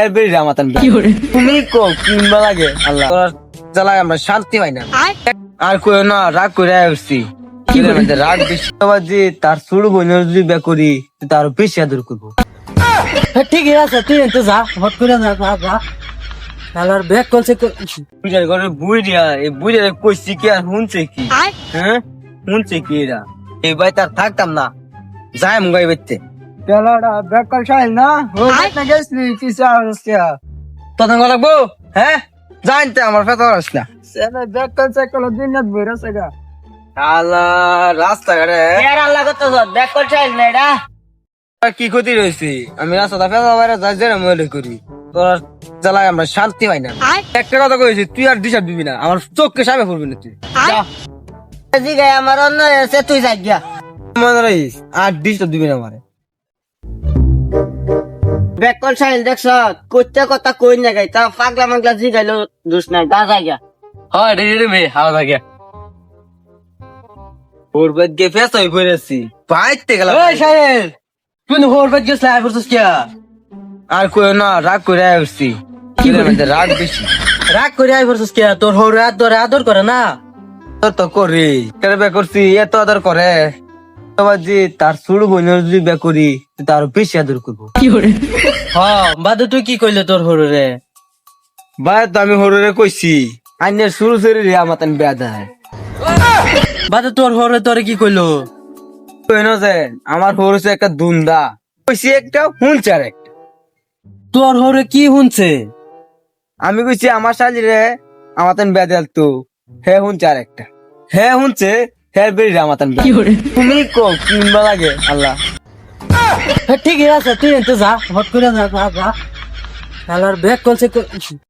এর বেরি রামাতান তুমি কো কিনবা লাগে? আল্লাহ। জ্বালায় আমরা শান্তি না। আর না রাগ করে? আসছি রাগ বেশি তার ছোট বোনের যদি বে করি তার বেশি আদর করব। ঠিক আছে তুই যা হট করে যা যা যা। শালার ব্যাগ কলছে বুঝার ঘরে এই কইছি কি আর শুনছে কি? হ্যাঁ? শুনছে কি এরা? এই বাই তার থাকতাম না। যাই মুগাই বেচতে কল শাইল না? ও না গেছলি কি সারস্তা তখন লাগবো? হ্যাঁ? জানতে আমার ফেতা আসলা সেনা ব্যাগ কল সাইকেল দিন না সেগা আলা রাস্তাঘাটে। আল্লাহ কত ব্যাগ কল শাইল না এটা? কি ক্ষতি রয়েছে? আমি রাস্তা ফেলা বাইরে যাই যেন মনে করি। তোর জ্বালায় আমরা শান্তি পাই না। একটা কথা কইছি তুই আর ডিসার দিবি না। আমার চোখকে সামনে পড়বি না তুই। জি গায় আমার অন্য তুই যাই গিয়া। মনে রইস আর ডিস্টার্ব দিবি না আমারে। ব্যাগ কল দেখছ কইতে কথা কই না গাই তা পাগলা মাগলা জি গাইলো দোষ নাই দা যাই গিয়া। হয় রে রে মে হাওয়া ওর বাদ গে ফেস হই বাইতে গেলাম ওই শাইল তুই বাদ লাই করছিস কিয়া? আর কই না রাগ করে আসছি রাগ বেশি রাগ করে আই করছিস কিয়া? তোর হোর আদর আদর করে না? তোর তো করি কেন বে করছি এত আদর করে যে তার ছোট বোনের যদি বে করি তো তার বেশি আদর করব। হ্যাঁ বাদে তুই কি কইলে তোর তো আমি হরে কইছি আইনের শুরু শুরু রে আমার তান বেয়া দেয়। বাদে তোর হোরে তোরে কি কইলো? কইন যে আমার হর হচ্ছে একটা দুন্দা। কইছি একটা আর একটা। তোর হোরে কি শুনছে আমি কইছি আমার শালি রে আমার তান বেয়া দেল তো। হে হুঁচার একটা। হে হুঁচে হে বেরি রামাতান তুমি কো কিনবা লাগে? আল্লাহ। ঠিক আছে তুই এনতে যা হট করে যা যা যা। শালার ব্যাগ কলছে